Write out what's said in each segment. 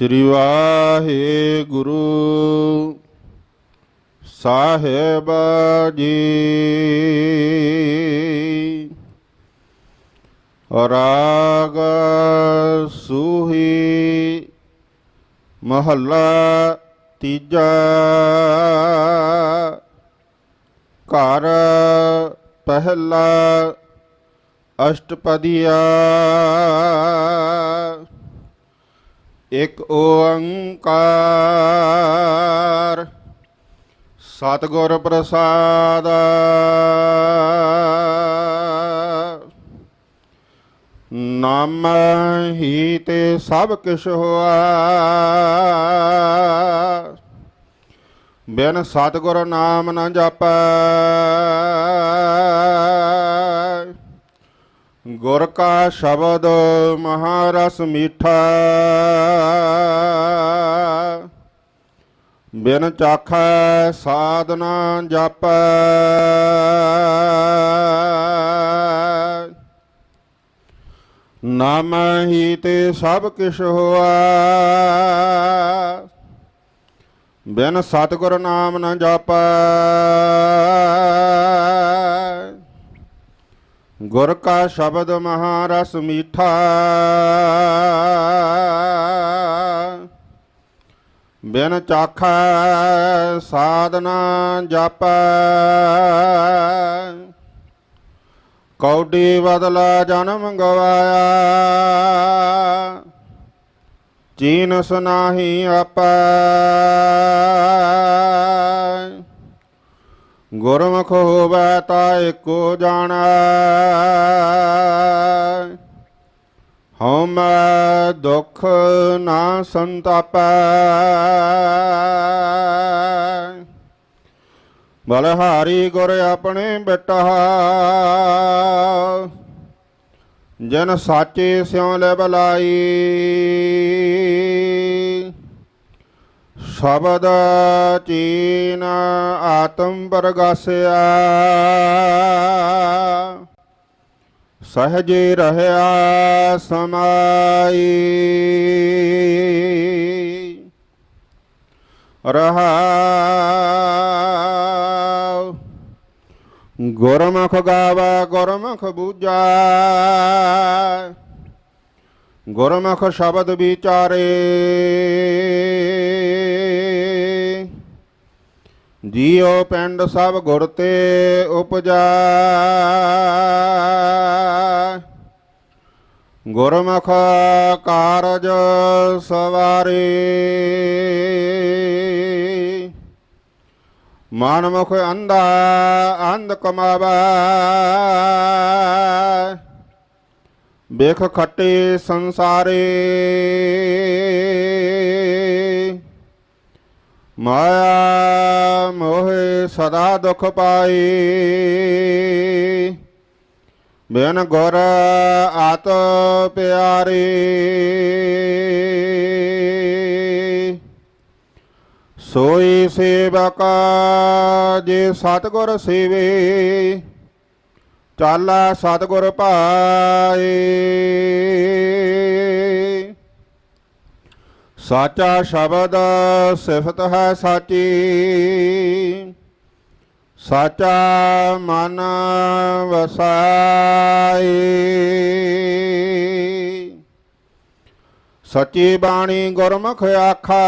ਸ੍ਰੀ ਵਾਹਿਗੁਰੂ। ਸਾਹਿਬ ਜੀ। ਰਾਗ ਸੂਹੀ ਮਹੱਲਾ ਤੀਜਾ। ਘਰ ਪਹਿਲਾ ਅਸ਼ਟਪਦੀਆ। ਇਕ ਓੰਕਾਰ ਸਤਿਗੁਰ ਪ੍ਰਸਾਦ। ਨਾਮ ਹੀ ਤੇ ਸਭ ਕਿਛ ਹੋਆ। ਬਿਨ ਸਤਿਗੁਰ ਨਾਮ ਨਾ ਜਪੈ। ਗੁਰ ਕਾ ਸ਼ਬਦ ਮਹਾਰਸ ਮੀਠਾ। ਬਿਨ ਚਾਖੈ ਸਾਧਨਾ ਜਾਪੈ। ਨਾਮ ਹੀ ਤੇ ਸਭ ਕਿਛ ਹੋਆ। ਬਿਨ ਸਤਿਗੁਰ ਨਾਮ ਨਾ ਜਾਪੈ। ਗੁਰ ਕਾ ਸ਼ਬਦ ਮਹਾਰਸ ਮੀਠਾ। ਬਿਨ ਚਾਖਾ ਸਾਧਨਾ ਜਪ। ਕੌਡੀ ਬਦਲਾ ਜਨਮ ਗਵਾਇਆ। ਚੀਨ ਸੁਨਾਹੀ ਆਪੈ। ਗੁਰਮੁਖ ਹੋਵੈ ਤਾ ਏਕੋ ਜਾਣੈ। ਹਉਮੈ ਦੁਖ ਨਾ ਸੰਤਾਪੈ। ਬਲਹਾਰੀ ਗੁਰ ਆਪਣੇ ਬਿਟਾ। ਜਨ ਸਾਚੇ ਸਿਉ ਲੈ ਬਲਾਈ। ਸ਼ਬਦ ਚੀਨ ਆਤਮ ਪਰਗਾਸਿਆ ਸਹਜੇ ਰਹਿਆ ਸਮਾਈ ਰਹਾ ਗੁਰਮੁਖ ਗਾਵਾ ਗੁਰਮੁਖ ਬੂਜਾ ਗੁਰਮੁਖ ਸ਼ਬਦ ਵਿਚਾਰੇ ਜੀਉ ਪਿੰਡ ਸਭ ਗੁਰ ਤੇ ਉਪਜਾ। ਗੁਰਮੁਖ ਕਾਰਜ ਸਵਾਰੇ। ਮਨਮੁਖ ਅੰਧਾ ਅੰਧ ਕਮਾਵਾ। ਬੇਖ ਖੱਟੇ ਸੰਸਾਰੇ। ਮਾਇਆ ਮੋਹਿ ਸਦਾ ਦੁਖ ਪਾਈ। ਬਿਨ ਗੁਰ ਆਤ ਪਿਆਰੇ। ਸੋਈ ਸੇਵਕ ਜੇ ਸਤਗੁਰ ਸੇਵੇ, ਚਾਲਾ ਸਤਗੁਰ ਪਾਏ। ਸਾਚਾ ਸ਼ਬਦ ਸਿਫਤ ਹੈ ਸਾਚੀ। ਸਾਚਾ ਮਨ ਵਸਾਏ ਸੱਚੀ ਬਾਣੀ ਗੁਰਮੁਖ ਆਖਾ।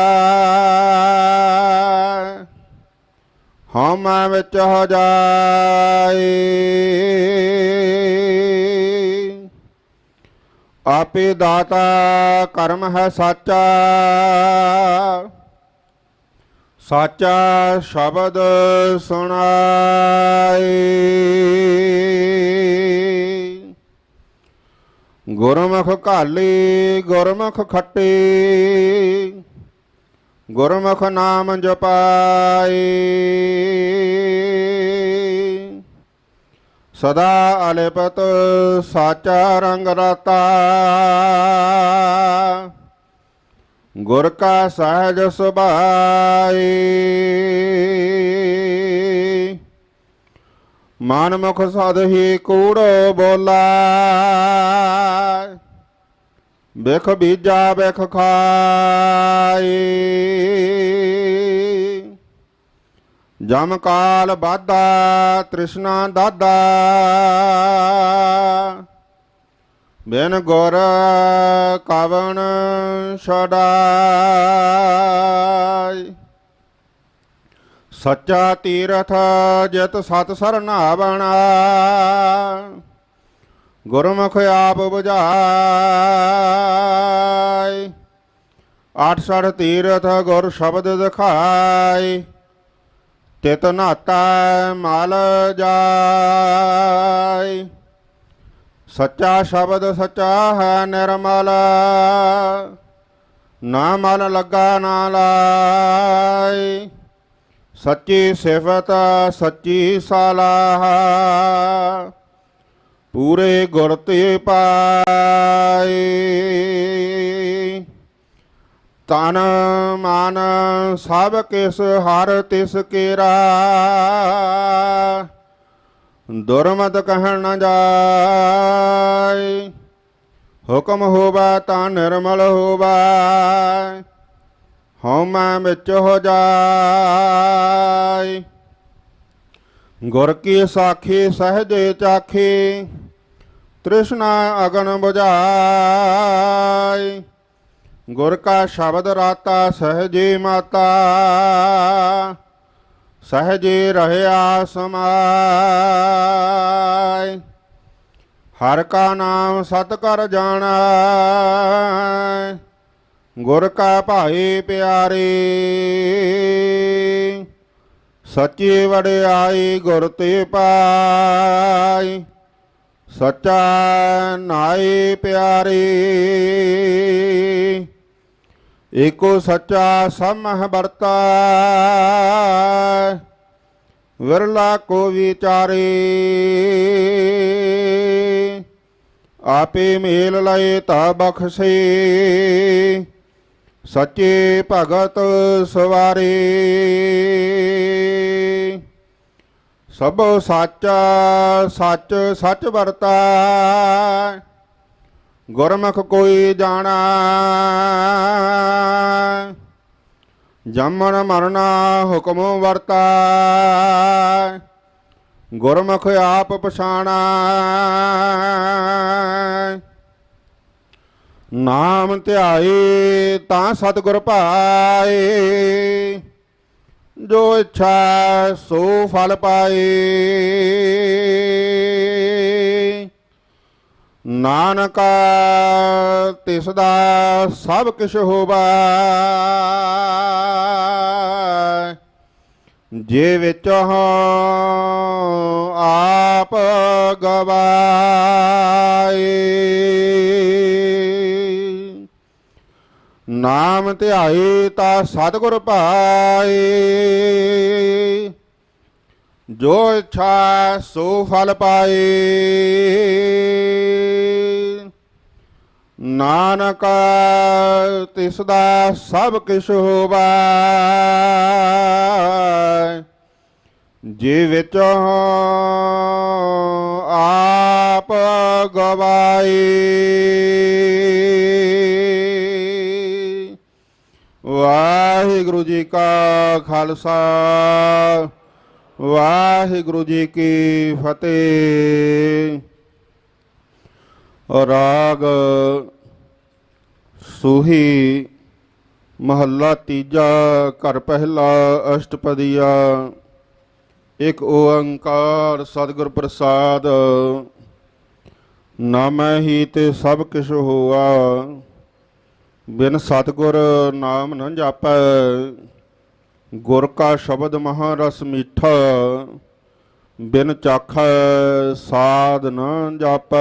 ਹਉਮੈ ਵਿੱਚ ਹੋ ਜਾਏ ਆਪੇ ਦਾਤਾ ਕਰਮ ਹੈ ਸਾਚਾ। ਸਾਚਾ ਸ਼ਬਦ ਸੁਣਾਏ। ਗੁਰਮੁਖ ਘਾਲੀ, ਗੁਰਮੁਖ ਖੱਟੇ। ਗੁਰਮੁਖ ਨਾਮ ਜਪਾਏ। ਸਦਾ ਅਲਿਪਤ ਸਾਚਾ ਰੰਗ ਰਤਾ। ਗੁਰ ਕਾ ਸਹਿਜ ਸੁਭਾਈ। ਮਨ ਮੁਖ ਸਦ ਹੀ ਕੂੜ ਬੋਲਾ। ਬਿਖ ਬੀਜਾ ਬਿਖ ਖਾਏ ਜਮ ਕਾਲ ਬਾਧਾ ਤ੍ਰਿਸ਼ਨਾ ਦਾਦਾ। ਬਿਨ ਗੁਰ ਕਵਣ ਛਡਾਈ। ਸੱਚਾ ਤੀਰਥ ਜਿਤ ਸਤ ਸਰਨਾਵਣਾ। ਗੁਰਮੁਖ ਆਪ 부ਝਾਈ ਆਠ ਸੜ ਤੀਰਥ ਗੁਰ ਸ਼ਬਦ ਦਿਖਾਈ। ਤਿਤ ਨਾਤਾ ਮਲ ਜਾਈ ਸੱਚਾ ਸ਼ਬਦ ਸੱਚਾ ਹੈ ਨਿਰਮਲ, ਨਾ ਮਨ ਲੱਗਾ ਨਾ ਲਾਈ ਸੱਚੀ ਸਿਫਤ, ਸੱਚੀ ਸਲਾਹ ਪੂਰੇ ਗੁਰ ਤੇ ਪਾਏ। ਤਨ ਮਨ ਸਭ ਕਿਸ ਹਰ ਤਿਸ ਕੇਰਾ। ਦੁਰਮਤ ਕਹਿਣ ਨ ਜਾਏ, ਹੁਕਮ ਹੋਵਾ ਤਾਂ ਨਿਰਮਲ ਹੋਵਾ। ਹਉਮੈ ਵਿੱਚ ਹੋ ਜਾਏ। ਗੁਰ ਕੀ ਸਾਖੀ ਸਹਜੇ ਚਾਖੀ, ਤ੍ਰਿਸ਼ਨਾ ਅਗਨ 부ਝਾਈ ਗੁਰ ਕਾ ਸ਼ਬਦ ਰਾਤਾ ਸਹਜੇ ਮਾਤਾ, ਸਹਜੇ ਰਹਿਆ ਸਮਾਈ ਹਰ ਕਾ ਨਾਮ ਸਤ ਕਰ ਜਾਣਾ, ਗੁਰ ਕਾ ਭਾਈ ਪਿਆਰੇ। ਸੱਚੀ ਵਡਿਆਈ ਗੁਰ ਤੇ ਪਾਈ ਸੱਚਾ ਨਾਈ ਪਿਆਰੇ। ਏਕੋ ਸੱਚਾ ਸਮਹ ਵਰਤਾ। ਵਿਰਲਾ ਕੋ ਵਿਚਾਰੇ। ਆਪੇ ਮੇਲ ਲਏ ਤਾ ਬਖਸ਼ੇ। ਸੱਚੇ ਭਗਤ ਸਵਾਰੇ। ਸਭ ਸਾਚਾ ਸੱਚ ਸੱਚ ਵਰਤਾ। ਗੁਰਮੁਖ ਕੋਈ ਜਾਣਾ। ਜੰਮਣ ਮਰਨਾ ਹੁਕਮ ਵਰਤਾ। ਗੁਰਮੁਖ ਆਪ ਪਛਾਣਾ। ਨਾਮ ਧਿਆਏ ਤਾਂ ਸਤਿਗੁਰ ਭਾਏ ਜੋ ਇੱਛਾ ਸੋ ਫਲ ਪਾਏ। ਨਾਨਕ ਤਿਸ ਦਾ ਸਭ ਕਿਛ ਹੋਵਾ। ਜੇ ਵਿੱਚ ਹੋ ਆਪ ਗਵਾਏ। ਨਾਮ ਧਿਆਏ ਤਾਂ ਸਤਿਗੁਰ ਭਾਏ ਜੋ ਇੱਛਾ ਸੋ ਫਲ ਪਾਏ। ਨਾਨਕ, ਤਿਸ ਦਾ ਸਭ ਕਿਛ ਹੋਵਾ। ਜੇ ਵਿੱਚ ਆਪ ਗਵਾਈ ਵਾਹਿਗੁਰੂ ਜੀ ਕਾ ਖਾਲਸਾ, ਵਾਹਿਗੁਰੂ ਜੀ ਕੀ ਫਤਿਹ। ਰਾਗ ਸੂਹੀ ਮਹੱਲਾ ਤੀਜਾ, ਘਰ ਪਹਿਲਾ, ਅਸ਼ਟਪਦੀਆ, ਇੱਕ ਓੰਕਾਰ ਸਤਿਗੁਰ ਪ੍ਰਸਾਦ, ਨਾਮੈ ਹੀ ਤੇ ਸਭ ਕਿਛ ਹੋਆ, ਬਿਨ ਸਤਿਗੁਰ ਨਾਮ ਨ ਜਾਪੈ, ਗੁਰ ਕਾ ਸ਼ਬਦ ਮਹਾ ਰਸ ਮੀਠਾ ਬਿਨ ਚਾਖੈ ਸਾਧ ਨ ਜਾਪੈ।